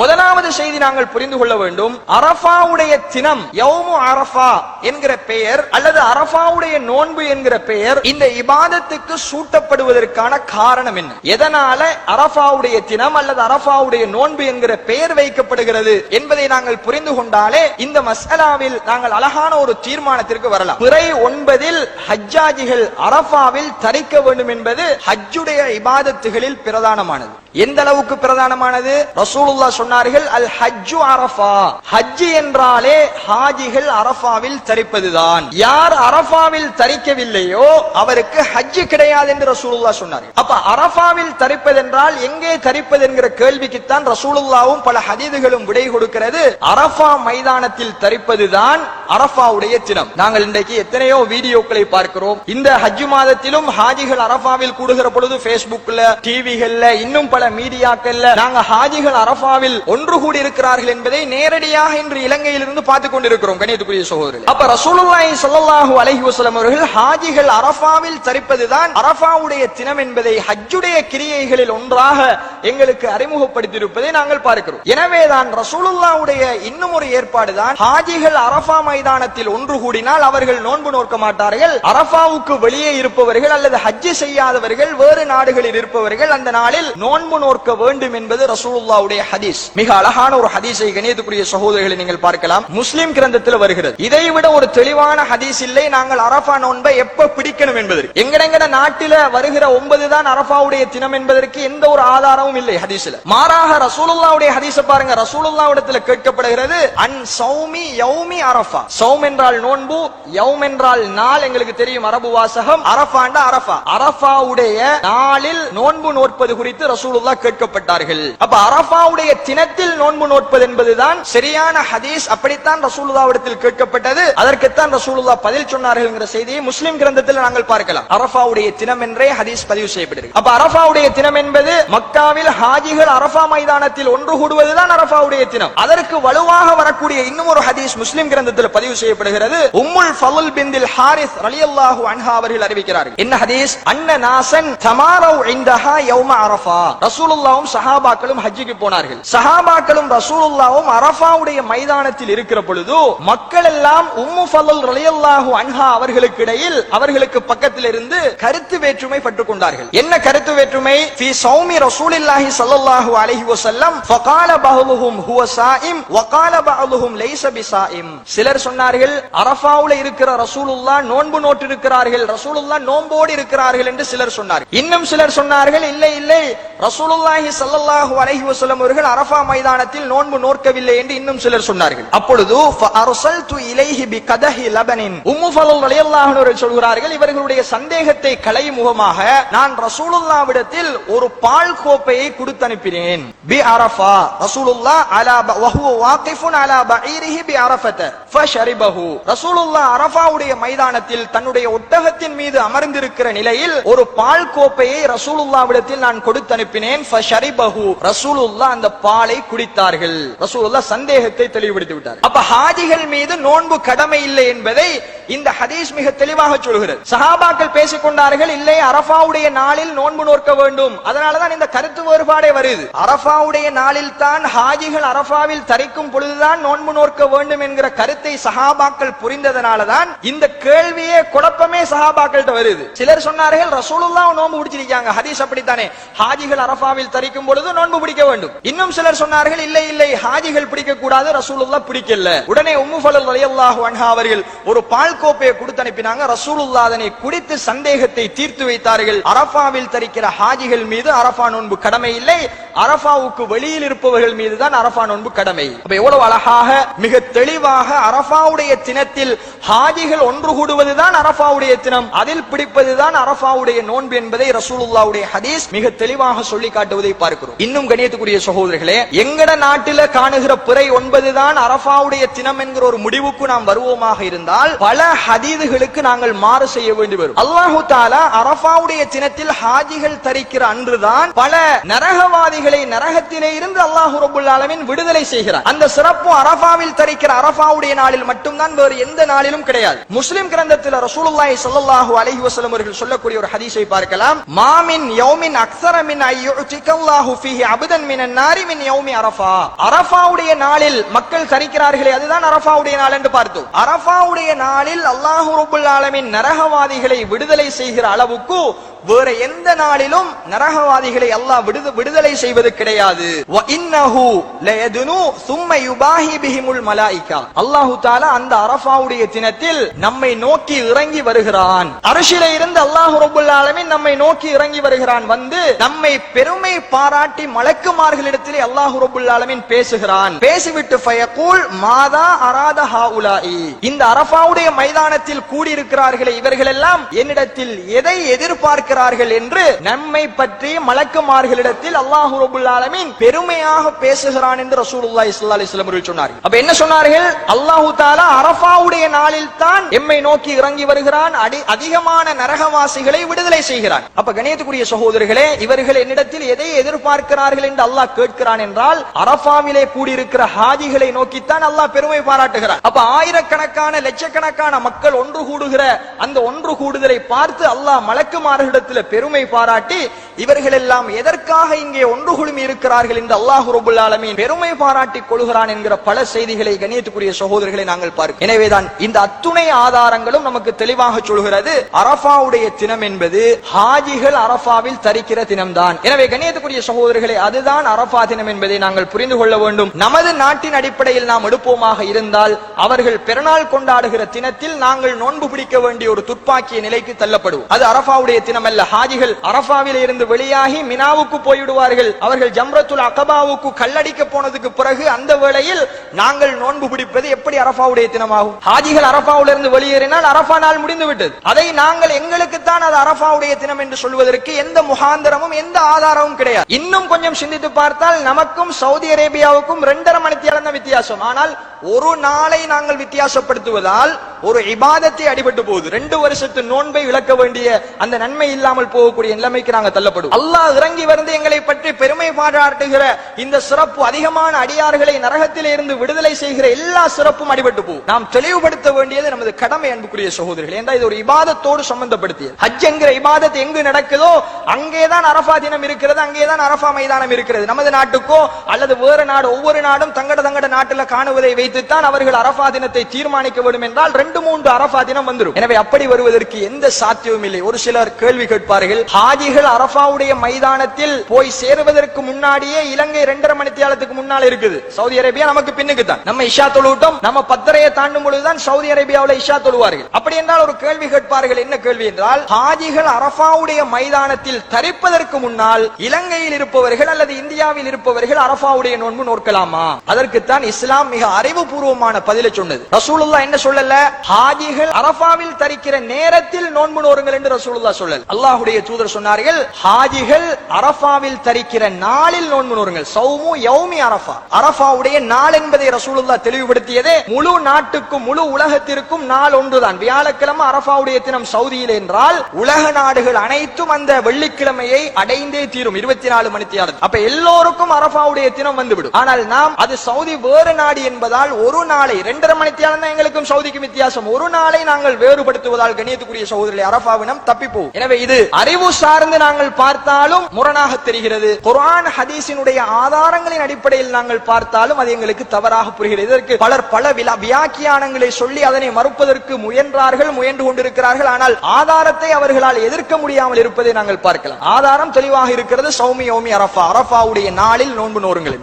முதலாவது செய்தி நாங்கள் புரிந்து கொள்ள வேண்டும். அரபாவுடைய தினம் யௌமு அரபா என்கிற பெயர் அல்லது அரபாவுடைய நோன்பு என்கிற பெயர் இந்த இபாதத்துக்கு சூட்டப்படுவதற்கான காரணம் என்ன? எதனால அரபாவுடைய தினம் அல்லது அரபாவுடைய நோன்பு என்கிற பெயர் வைக்கப்படுகிறது என்பதை நாங்கள் புரிந்து கொண்டாலே இந்த மசாலாவில் நாங்கள் அழகான ஒரு தீர்மானத்திற்கு வரலாம். பிறை ஒன்பதில் ஹஜ்ஜாஜிகள் அரபாவில் தரிக்க வேண்டும் என்பது ஹஜ்ஜுடைய இபாதத்துகளில் பிரதானமானது. எந்த அளவுக்கு பிரதானமானது? ரசூலுல்லா சொன்னார்கள் அல் ஹஜ்ஜு அரஃபா. ஹஜ் என்றாலே ஹாஜிகள் அரஃபாவில் தரிப்பதுதான். யார் அரஃபாவில் தரிக்கவில்லையோ அவருக்கு ஹஜ்ஜு கிடையாது என்று ரசூலுல்லா சொன்னார் அப்ப அரஃபாவில் தரிப்பதென்றால் எங்கே தரிப்பது என்கிற கேள்விக்குத்தான் ரசூலுல்லாவும் பல ஹதீதுகளும் விடை கொடுக்கிறது. அரஃபா மைதானத்தில் தரிப்பதுதான் அரஃபாவுடைய தினம் நாங்கள் இன்றைக்கு எத்தனையோ வீடியோக்களை பார்க்கிறோம். இந்த ஹஜ் மாதத்திலும் ஹாஜிகள் அரஃபாவில் கூடுகிற பொழுது பேஸ்புக்ல டிவிகள்ல இன்னும் பல மீடியாக்கள்ல நாங்க ஹாஜிகள் அரஃபாவில் ஒன்று கூடி இருக்கிறார்கள் என்பதை நேரடியாக இன்று இலங்கையிலிருந்து பார்த்துக் கொண்டிருக்கிறோம் கணியத்துக்குரிய சகோதரர் அப்ப ரசூலுல்லாஹி ஸல்லல்லாஹு அலைஹி வஸல்லம் அவர்கள் ஹாஜிகள் அரஃபாவில் தரிப்பதுதான் அரஃபாவுடைய தினம் என்பதை ஹஜ்ஜுடைய கிரியைகளில் ஒன்றாக எங்களுக்கு அறிமுகப்படுத்தியிருப்பதை நாங்கள் பார்க்கிறோம். எனவேதான் ரசூலுல்லாவுடைய இன்னும் ஒரு ஏற்பாடுதான் ஹாஜிகள் அரஃபா மைதானத்தில் ஒன்று கூடினால் அவர்கள் நோன்பு நோக்க மாட்டார்கள். அரபாவுக்கு வெளியே இருப்பவர்கள் அல்லது ஹஜ்ஜி செய்யாதவர்கள் வேறு நாடுகளில் இருப்பவர்கள் அந்த நாளில் நோன்பு நோக்க வேண்டும் என்பது ரசூலுல்லாவுடைய ஹதீஸ். மிக அழகான ஒரு ஹதீஸை கணியத்துக்குரிய சகோதரர்களை நீங்கள் பார்க்கலாம். முஸ்லிம் கிரந்தத்தில் வருகிறது. இதை விட ஒரு தெளிவான ஹதீஸ் இல்லை. நாங்கள் அரபா நோன்பை எப்ப பிடிக்கணும் என்பதற்கு. எங்கடெங்கட நாட்டில வருகிற ஒன்பது தான் அரபாவுடைய தினம் என்பதற்கு எந்த ஒரு ஆதாரமும் இல்லை ஹதீஸ்ல. மாறாக ரசூலுல்லாவுடைய ஹதீஸ பாருங்க. ரசூலுல்லாவிடத்தில் கேட்கப்படுகிறது அன் சௌமி யௌமி அரபா சௌம் என்றால் நோன்பு யௌம் என்றால் நாள் எங்களுக்கு தெரியும் அரபு வாசகம் அரபாண்டா அரபா அரபாவுடைய நாளில் நோன்பு நோற்பது குறித்து ரசூலுல்லா கேட்கப்பட்டார்கள். அப்ப அரபாவுடைய தினத்தில் நோன்பு நோற்பது என்பதுதான் சரியான ஹதீஸ். அப்படித்தான் ரசூலுல்லாவிடத்தில் கேட்கப்பட்டது. அதற்குத்தான் ரசூலுல்லா பதில் சொன்னார்கள் என்கிற செய்தியை முஸ்லிம் கிரந்தத்தில் நாங்கள் பார்க்கலாம். அரபாவுடைய தினம் என்றே ஹதீஸ் பதிவு செய்யப்படுகிறது. அப்ப அரபாவுடைய தினம் என்பது மக்காவில் ஹாஜிகள் அரபா மைதானத்தில் ஒன்று கூடுவதுதான் அரபாவுடைய தினம். அதற்கு வலுவாக வரக்கூடிய இன்னும் ஒரு ஹதீஸ் முஸ்லிம் கிரந்தத்தில் பதிவு செய்யப்படுகிறது. உம்முல் ஃபலுல் பிந்தில் ஹாரிஸ் ரலியல்லாஹு அன்ஹா அவர்கள் அறிவிக்கிறார்கள். என்ன ஹதீஸ்? அன்ன நாசன் தமாரவ் இந்தஹா யௌம அரஃபா. ரசூலுல்லாவும் சஹாபாக்களும் ஹஜ்ஜுக்கு போனார்கள். சஹாபாக்களும் ரசூலுல்லாவும் அரஃபாவுடைய மைதானத்தில் இருக்கிற பொழுது மக்கள் எல்லாம் உம்மு ஃபலுல் ரலியல்லாஹு அன்ஹா அவர்களுக்கு இடையில் அவர்களுக்கு பக்கத்தில் இருந்து கருத்து வேற்றுமை பட்டுக் கொண்டார்கள். என்ன கருத்து வேற்றுமை? ஃபி சௌமி ரசூலில்லாஹி ஸல்லல்லாஹு அலைஹி வஸல்லம் ஃபகால பஹலுஹும் ஹுவ ஸாயிம் வகால பஹலுஹும் லைஸ பிஸாயிம் சிலர் சொன்னார்கள் அரபாவுல இருக்கிற ரசூலுல்லா நோன்பு நோட்டு இருக்கிறார்கள் ரசூலுல்லா நோன்போடு இருக்கிறார்கள் என்று சிலர் சொன்னார்கள். இன்னும் சிலர் சொன்னார்கள் இல்லை இல்லை ரசூலுல்லாஹி ஸல்லல்லாஹு அலைஹி வஸல்லம் அவர்கள் அரஃபா மைதானத்தில் நோன்பு நோக்கவில்லை என்று இன்னும் சிலர் சொன்னார்கள். அப்பொழுது ஃபஅர்சல்து இலைஹி பிகதஹி லபனின் உம்மு ஃபலல் ரலியல்லாஹு அன்ஹு சொல்கிறார்கள் இவர்களுடைய சந்தேகத்தை களையும் முகமாக நான் ரசூலுல்லாவிடத்தில் ஒரு பால் கோப்பையை கொடுத்து அனுப்பினேன் பி அரஃபா ரசூலுல்லாஹ் அலா வஹுவ வாகிஃபுன் அலா பஈரிஹி பி அரஃபத. ஷரிபஹு. ரசூலுல்லா அரபாவுடைய மைதானத்தில் தன்னுடைய ஒட்டகத்தின் மீது அமர்ந்திருக்கிற நிலையில் ஒரு பால் கோப்பையை ரசூலுல்லாவிடத்தில் நான் கொடுத்து அனுப்பினேன் ஃபஷரிபஹு ரசூலுல்லா அந்த பாலை குடித்தார்கள். ரசூலுல்லா சந்தேகத்தை தெளிவுபடுத்தி விட்டார். அப்ப ஹாஜிகள் மீது நோன்பு கடமை இல்லை என்பதை இந்த ஹதீஸ் மிக தெளிவாக சொல்கிறது. சஹாபாக்கள் பேசிக் கொண்டார்கள் இல்லை அரபாவுடைய நாளில் நோன்பு நோக்க வேண்டும். அதனாலதான் இந்த கருத்து வேறுபாடே வருது. அரபாவுடைய நாளில் தான் ஹாஜிகள் அரபாவில் தரிக்கும் பொழுதுதான் நோன்பு நோக்க வேண்டும் என்கிற கருத்தை சஹாபாக்கள் புரிந்ததனாலதான் இந்த கேள்வியே குழப்பமே சஹாபாக்கள்கிட்ட வருது. சிலர் சொன்னார்கள் ரசூலுல்லா நோன்பு பிடிச்சிருக்காங்க. ஹதீஸ் அப்படித்தானே. ஹாஜிகள் அரபாவில் தரிக்கும் பொழுது நோன்பு பிடிக்க வேண்டும். இன்னும் சிலர் சொன்னார்கள் இல்லை இல்லை ஹாஜிகள் பிடிக்க கூடாது ரசூலுல்லா பிடிக்கல. உடனே உம்மு ஃபலல் ரலியல்லாஹு அன்ஹா அவர்கள் ஒரு பால் கோப்பையை கொடுத்து அனுப்பினாங்க. ரசூலுல்லாஹ் அதனை குடித்து சந்தேகத்தை தீர்த்து வைத்தார்கள். அரபாவில் தரிக்கிற ஹாஜிகள் மீது அரபா நோன்பு கடமை இல்லை. அரபாவுக்கு வெளியில் இருப்பவர்கள் மீது தான் அரஃபா நோன்பு கடமை. அப்ப எவ்வளவு அழகாக மிக தெளிவாக அரபாவுடைய தினத்தில் ஹாஜிகள் ஒன்று கூடுவதுதான் அரபாவுடைய தினம். அதில் பிடிப்பதுதான் அரபாவுடைய நோன்பு என்பதை ரசூலுல்லாவுடைய ஹதீஸ் மிக தெளிவாக சொல்லி காட்டுவதை பார்க்கிறோம். இன்னும் கணியத்துக்குரிய சகோதரர்களே எங்கட நாட்டில காணுகிற பிறை ஒன்பதுதான் அரபாவுடைய தினம் என்கிற ஒரு முடிவுக்கு நாம் வருவோமாக இருந்தால் பல ஹதீதுகளுக்கு நாங்கள் மாறு செய்ய வேண்டி வரும். அல்லாஹு தாலா அரபாவுடைய தினத்தில் ஹாஜிகள் தரிக்கிற அன்றுதான் பல நரகவாதிகளை நரகத்திலே இருந்து அல்லாஹு ரபுல் ஆலமின் விடுதலை செய்கிறார். அந்த சிறப்பு அரபாவில் தரிக்கிற அரபாவுடைய நாளில் மட்டும்தான் வேறு எந்த நாளிலும் கிடையாது. முஸ்லிம் கிரந்தத்தில் ரசூலுல்லாஹி ஸல்லல்லாஹு அலைஹி வஸல்லம் அவர்கள் சொல்லக்கூடிய ஒரு ஹதீஸை பார்க்கலாம். மாமின் யௌமின் அக்ஸர மின் அய்யுதிகல்லாஹு ஃபீஹி அபதன் மினன் நாரி மின் யௌமி அரஃபா. அரஃபாவுடைய நாளில் மக்கள் தரிக்கிறார்களே அதுதான் அரஃபாவுடைய நாள் என்று பார்த்தோம். அரஃபாவுடைய நாளில் அல்லாஹு ரபுல் ஆலமின் நரகவாதிகளை விடுதலை செய்கிற அளவுக்கு வேற எந்த நாளிலும் நரகவாதிகளை அல்லாஹ் விடுது விடுதலை செய்வது கிடையாது. வ இன்னஹு லயதுனு யுபாஹி பிஹிமுல் மலாயிகா. அல்லாஹு தஆலா அந்த அரஃபாவுடைய தினத்தில் நம்மை நோக்கி இறங்கி வருகிறான். அரிசில இருந்து அல்லாஹ் ரப்பல் ஆலமீன் நம்மை நோக்கி இறங்கி வருகிறான். வந்து நம்மை பெருமை பாராட்டி மலக்குமார்களிடத்திலே அல்லாஹ் ரப்பல் ஆலமீன் பேசுகிறான். பேசிவிட்டு ஃபயகூல் மாதா அராத ஹாஉலாஇ இந்த அரஃபாவுடைய மைதானத்தில் கூடியிருக்கிறார்களே இவர்கள் எல்லாம் என்னிடத்தில் எதை எதிர்பார்க்கிறார்கள் என்று நம்மை பற்றி மலக்குமார்களிடத்தில் அல்லாஹு ரபுல் ஆலமீன் பெருமையாக பேசுகிறான் என்று ரசூலுல்லாஹி ஸல்லல்லாஹு அலைஹி வஸல்லம் அவர்கள் சொன்னார்கள். அப்ப என்ன சொன்னார்கள்? அல்லாஹு தஆலா அரஃபாவுடைய நாளில் தான் எம்மை நோக்கி இறங்கி வருகிறான் அதிகமான நரகவாசிகளை விடுதலை செய்கிறான். அப்ப கணியத்துக்குரிய சகோதரர்களே இவர்கள் என்னிடத்தில் எதை எதிர்பார்க்கிறார்கள் என்று அல்லாஹ் கேட்கிறான் என்றால் அரஃபாவிலே கூடியிருக்கிற ஹாஜிகளை நோக்கித்தான் அல்லாஹ் பெருமை பாராட்டுகிறான். அப்ப ஆயிரக்கணக்கான லட்சக்கணக்கான மக்கள் ஒன்று கூடுகிற அந்த ஒன்று கூடுதலை பார்த்து அல்லாஹ் மலக்குமார்களிடத்தில் பெருமை பாராட்டி இவர்கள் எல்லாம் எதற்காக இங்கே ஒன்று குழுமி இருக்கிறார்கள் என்று அல்லாஹ் ரபுல் ஆலமின் பெருமை பாராட்டி கொள்கிறான் என்கிற பல செய்திகளை கணியத்துக்குரிய சகோதரர்களை நாங்கள் பார்க்கிறோம். எனவேதான் இந்த அத்துணை ஆதாரங்களும் நமக்கு தெளிவாக சொல்கிறது. அரஃபாவுடைய தினம் என்பது ஹாஜிகள் அரஃபாவில் தரிக்கிற தினம்தான். எனவே கணியத்துக்குரிய சகோதரர்களை அதுதான் அரஃபா தினம் என்பதை நாங்கள் புரிந்து கொள்ள வேண்டும். நமது நாட்டின் அடிப்படையில் நாம் எடுப்போமாக இருந்தால் அவர்கள் பெருநாள் கொண்டாடுகிற தினத்தில் நாங்கள் நோன்பு பிடிக்க வேண்டிய ஒரு துப்பாக்கிய நிலைக்கு தள்ளப்படுவோம். அது அரஃபாவுடைய தினம் அல்ல ஹாஜிகள் அரஃபாவில் இருந்து வெளியாகி மினாவுக்கு போய்விடுவார்கள். அவர்கள் ஜம்ரத்துல் அகபாவுக்கு கல்லடிக்க போனதுக்கு பிறகு அந்த வேளையில் நாங்கள் நோன்பு பிடிப்பது எப்படி அரஃபாவுடைய தினமாகும்? ஹாஜிகள் அரஃபாவில் இருந்து வெளியேறினால் அரபா நாள் முடிந்து விட்டது அதை நாங்கள் எங்களுக்கு தான் அது அரஃபாவுடைய தினம் என்று சொல்வதற்கு எந்த முகாந்திரமும் எந்த ஆதாரமும் கிடையாது. இன்னும் கொஞ்சம் சிந்தித்து பார்த்தால் நமக்கும் சவுதி அரேபியாவுக்கும் ரெண்டரை மணித்தியாலம் வித்தியாசம். ஆனால் ஒரு நாளை நாங்கள் வித்தியாசப்படுத்துவதால் ஒரு இபாதத்தை அடிபட்டு போகுது. ரெண்டு வருஷத்து நோன்பை இழக்க வேண்டிய அந்த நன்மை இல்லாமல் போகக்கூடிய நிலைமைக்கு நாங்க தள்ளப்படும் அல்லாஹ் இறங்கி வந்து எங்களை பற்றி பெருமை பாராட்டுகிற இந்த சிறப்பு அதிகமான அடியார்களை நரகத்தில் இருந்து விடுதலை செய்கிற எல்லா சிறப்பும் அடிபட்டு போகும். நாம் தெளிவுபடுத்த வேண்டியது நமது கடமை அன்புக்குரிய சகோதரர்கள். ஏன்டா இது ஒரு இபாதத்தோடு சம்பந்தப்படுத்தியது? ஹஜ் என்கிற இபாதத் எங்கு நடக்குதோ அங்கேதான் அரஃபா தினம் இருக்கிறது அங்கேதான் அரஃபா மைதானம் இருக்கிறது. நமது நாட்டுக்கோ அல்லது வேறு நாடு ஒவ்வொரு நாடும் தங்கட தங்கட நாட்டில் காணுவதை வைத்துத்தான் அவர்கள் அரஃபா தினத்தை தீர்மானிக்க வேண்டும் என்றால் ரெண்டு மூன்று அரபா தினம் வந்துடும் எனவே அப்படி வருவதற்கு எந்த சாத்தியமும் இல்லை. ஒரு சிலர் கேள்வி கேட்பார்கள் ஹாஜிகள் அரபாவுடைய மைதானத்தில் போய் சேருவதற்கு முன்னாடியே இலங்கை இரண்டரை மணி தியாலத்துக்கு முன்னால் இருக்குது. சவுதி அரேபியா நமக்கு பின்னுக்கு தான். நம்ம இஷா தொழுவிட்டோம் நம்ம பத்தரையை தாண்டும் பொழுதுதான் சவுதி அரேபியாவில் இஷா தொழுவார்கள். அப்படி என்றால் ஒரு கேள்வி கேட்பார்கள் என்ன கேள்வி என்றால் ஹாஜிகள் அரஃபாவுடைய மைதானத்தில் தரிப்பதற்கு முன்னால் இலங்கையில் இருப்பவர்கள் அல்லது இந்தியாவில் இருப்பவர்கள் அரஃபாவுடைய நோன்பு நோக்கலாமா அதற்குத்தான் இஸ்லாம் மிக அறிவுபூர்வமான பதிலை சொன்னது. ரசூலுல்லா என்ன சொல்லல? ஹாஜிகள் அரபாவில் தரிக்கிற நேரத்தில் நோன்பு நோருங்கள் என்று ரசூலுல்லா சொல்லல். அல்லாஹுடைய தூதர் சொன்னார்கள் ஹாஜிகள் அரஃபாவில் தரிக்கிற நாளில் நோன்பு நோருங்கள் சௌமு யௌமி அரபா அரஃபாவுடைய நாள் என்பதை ரசூலுல்லா தெளிவுபடுத்தியதே முழு நாட்டுக்கும் முழு உலகத்திற்கும் நாள் ஒன்றுதான். வியாழக்கிழமை அரஃபாவுடைய தினம் சவுதியில் என்றால் உலக நாடுகள் அனைத்தும் அந்த வெள்ளிக்கிழமையை அடைந்தே தீரும் இருபத்தி நாலு மணி தியாலம் அப்ப எல்லோருக்கும் அரஃபாவுடைய தினம் வந்துவிடும். ஆனால் நாம் அது சவுதி வேறு நாடு என்பதால் ஒரு நாளை இரண்டரை மணி தான் எங்களுக்கும் சவுதிக்கும் வித்தியாசம் ஒரு நாளை நாங்கள் வேறுபடுத்துவதால் கணியத்துக்குரிய சகோதரர்களை அரபாவினம் தப்பிப்போம் எனவே இது அறிவு சார்ந்து நாங்கள் பார்த்தாலும் முரணாக தெரிகிறது. குரான் ஹதீஸினுடைய ஆதாரங்களின் அடிப்படையில் நாங்கள் பார்த்தாலும் அது எங்களுக்கு தவறாக புரிகிறது. இதற்கு பலர் பல வியாக்கியானங்களை சொல்லி அதனை மறுப்பதற்கு முயன்றார்கள் முயன்று கொண்டிருக்கிறார்கள். ஆனால் ஆதாரத்தை அவர்களால் எதிர்க்க முடியாமல் இருப்பதை நாங்கள் பார்க்கலாம். ஆதாரம் தெளிவாக இருக்கிறது சௌமி ஓமி அரஃபா. அரபாவுடைய நாளில் நோன்பு நோருங்கள்.